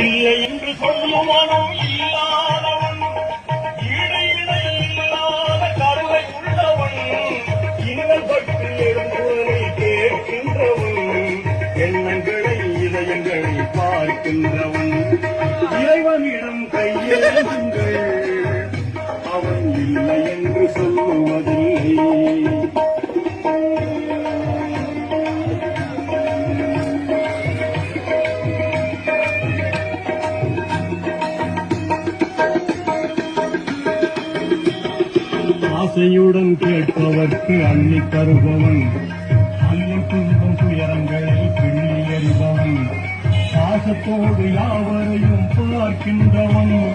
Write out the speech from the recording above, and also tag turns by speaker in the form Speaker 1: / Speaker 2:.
Speaker 1: இல்லை என்று சொல்லும் மனம் இல்லாதவன் இடை இடை இல்லாத கருவை உள்ளவன் இன்னல் பட்டு எழுந்தவனை கேட்கின்றவன் எண்ணங்களை இதயங்களை பார்க்கின்றவன். இறைவனிடம் கையேந்துங்கள் அவன் இல்லை என்று சொல்லுவதில்லை ஆசையுடன் கேட்பவர்க்கு அள்ளி தருபவன். அள்ளி துன்பம் துயரங்களை பிள்ளி எறிபவன். பாசத்தோடு யாவரையும் பார்க்கின்றவன்.